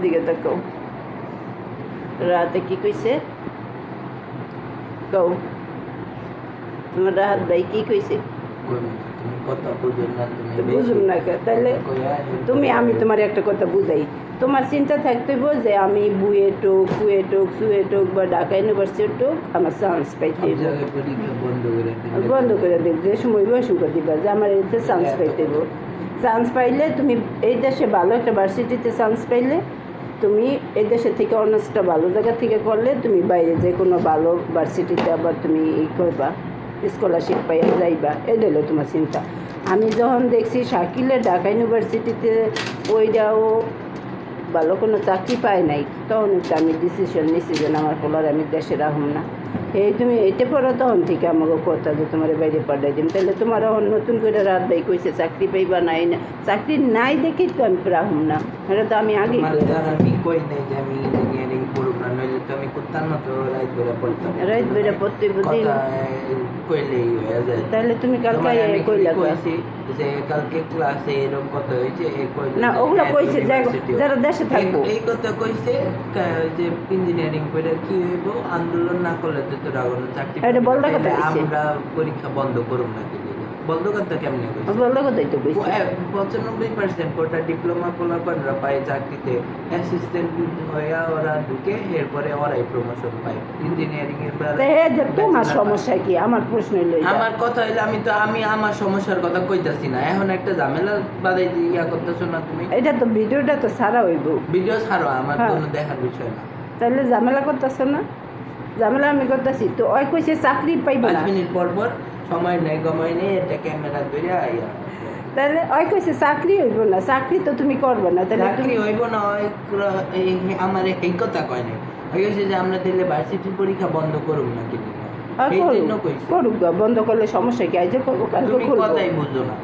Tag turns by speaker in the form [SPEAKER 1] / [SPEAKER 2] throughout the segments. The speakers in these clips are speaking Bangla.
[SPEAKER 1] এদিকে তাকাও। রাতে কি কইছে? কও। তোমার রাহাত ভাই কি কইছে?
[SPEAKER 2] তুমি না
[SPEAKER 1] তাহলে আমি তোমার একটা কথা বুঝাই। তোমার চিন্তা থাকতে যে আমি বুয়েটোক কুয়েটোক সুয়েটোক বা ঢাকা ইউনিভার্সিটি টোক আমার চান্স পাইতে।
[SPEAKER 2] বন্ধ করে
[SPEAKER 1] দেব যে সময় বয়স করে দিবা যে আমার এতে চান্স পাইতে চান্স পাইলে তুমি এই দেশে ভালো একটা ভার্সিটিতে চান্স পাইলে তুমি এদেশে দেশে থেকে অনার্সটা ভালো জায়গা থেকে করলে তুমি বাইরে যে কোনো ভালো ভার্সিটিতে আবার তুমি ই করবা স্কলারশিপ পাইয়া যাইবা, এটা তোমার চিন্তা। আমি যখন দেখছি শাকিলে ঢাকা ইউনিভার্সিটিতে ওইটাও ভালো কোনো চাকরি পায় নাই, তখন আমি ডিসিশন নিছি যে আমার পোলার আমি দেশে রাখুম না। এই তুমি এটা পড়ো তখন থেকে আমাকে কথা যে তোমার বাইরে পাঠাই দিম। তাহলে তোমার নতুন করে রাত ভাই কইছে চাকরি পাইবা নাই না। চাকরি নাই দেখি তো আমি প্রাহম না। এটা তো আমি আগে
[SPEAKER 2] কই নাই যে আমি ইঞ্জিনিয়ারিং পড়ব না নইলে তো আমি করতাম না তো রাইত বেলা পড়তাম
[SPEAKER 1] রাত বেড়ে পড়তে দিন
[SPEAKER 2] কথা কইলেই হয়ে যায়
[SPEAKER 1] তাহলে তুমি কালকে
[SPEAKER 2] তোমার আমি
[SPEAKER 1] কইলা
[SPEAKER 2] কি কইছি যে কালকে ক্লাসে এরকম কথা হয়েছে এ কইলো
[SPEAKER 1] না,
[SPEAKER 2] যে
[SPEAKER 1] ওগুলো
[SPEAKER 2] এক
[SPEAKER 1] কইছে যে
[SPEAKER 2] university
[SPEAKER 1] যারা দেশে থাকব।
[SPEAKER 2] এই কথা কইছে যে ইঞ্জিনিয়ারিং করে কি হইব আন্দোলন না করলে তো তোরা চাকরি
[SPEAKER 1] এটা কথা কইছে।
[SPEAKER 2] আমরা পরীক্ষা বন্ধ করব না কি লিগা? বন্ধ করতে কেমনে কইছে
[SPEAKER 1] বলল তো
[SPEAKER 2] পঁচানব্বই পার্সেন্ট কোটা ডিপ্লোমা পোলাপানরা পায় চাকরিতে। অ্যাসিস্ট্যান্ট হয়ে ওরা ঢুকে এরপরে ওরাই প্রমোশন পায়। ইঞ্জিনিয়ারিং এর
[SPEAKER 1] তোমার সমস্যা কি? আমার প্রশ্ন হইল
[SPEAKER 2] আমার কথা হইলে আমি তো আমি আমার সমস্যার কথা কইতাছি না। এখন একটা ঝামেলা বাদাই ইয়া করতেছো না তুমি?
[SPEAKER 1] এটা তো ভিডিওটা তো সারা হইব।
[SPEAKER 2] ভিডিও ছাড়ো আমার
[SPEAKER 1] হ্যাঁ।
[SPEAKER 2] কোনো দেখার বিষয় না।
[SPEAKER 1] তাহলে ঝামেলা করতেছো না? ঝামেলা আমি করতেছি। তো ওই কইছে চাকরি পাইব
[SPEAKER 2] মিনিট পর পর সময় নেই এটা ক্যামেরা ধরে আইয়া।
[SPEAKER 1] তাহলে ওই কইছে চাকরি হইব না চাকরি তো তুমি করবে না তাহলে
[SPEAKER 2] চাকরি হইব না এই- আমার এই কথা কয় নাই। গেছে যে আমরা দিলে ভার্সিটির পরীক্ষা বন্ধ করব না কিন্তু
[SPEAKER 1] করুক, বন্ধ করলে সমস্যা কি? আজকে করব কালকে খুলবো।
[SPEAKER 2] না।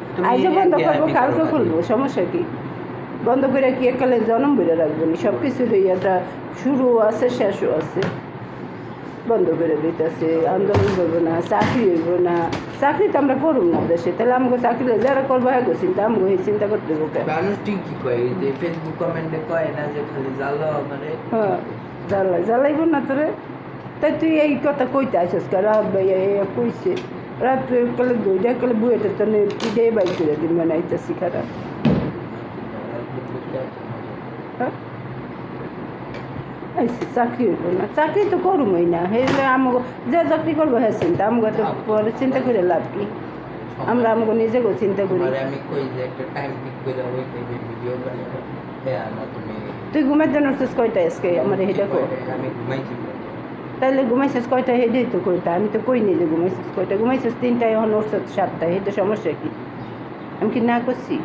[SPEAKER 1] বন্ধ করব কালকে খুলবো সমস্যা কি? বন্ধ করে কি একালে জন্ম বেড়ে রাখব না? সব একটা শুরু আছে শেষও আছে। বন্ধ করে দিতেছে আন্দোলন করব না চাকরি হইব না। চাকরি তো আমরা করুম না দেশে তাহলে আমাকে চাকরি যারা করব হ্যাঁ চিন্তা আমাকে এই চিন্তা করতে দেবো
[SPEAKER 2] মানুষ ঠিকই কয় এই যে ফেসবুক কমেন্টে কয় না যে খালি জ্বালা মানে
[SPEAKER 1] হ্যাঁ জ্বালাই জ্বালাইব না তোরে। তাই তুই এই কথা কইতে আসিস কা রাত ভাই কইছে রাত কালে দুইটা কালে বুয়েটা তো পিঠে বাই করে দিন বানাইতেছি খারাপ। হ্যাঁ? চাকরি হইব না। চাকরি তো করুমই না। হেলে আমাকে যে চাকরি করব হ্যাঁ চিন্তা আমাকে তো পরে চিন্তা করে লাভ কি? আমরা আমাকে নিজেকেও চিন্তা করি। তুই ঘুমের জন্য উঠছিস কয়টা আজকে? আমার হেডা কো
[SPEAKER 2] আমি ঘুমাইছি
[SPEAKER 1] তাহলে ঘুমাইছিস কয়টা হেডেই তো কইতা। আমি তো কই নি যে ঘুমাইছিস কয়টা ঘুমাইছিস তিনটায় এখন উঠছিস সাতটায়। এটা সমস্যা কি? আমি কি না করছি?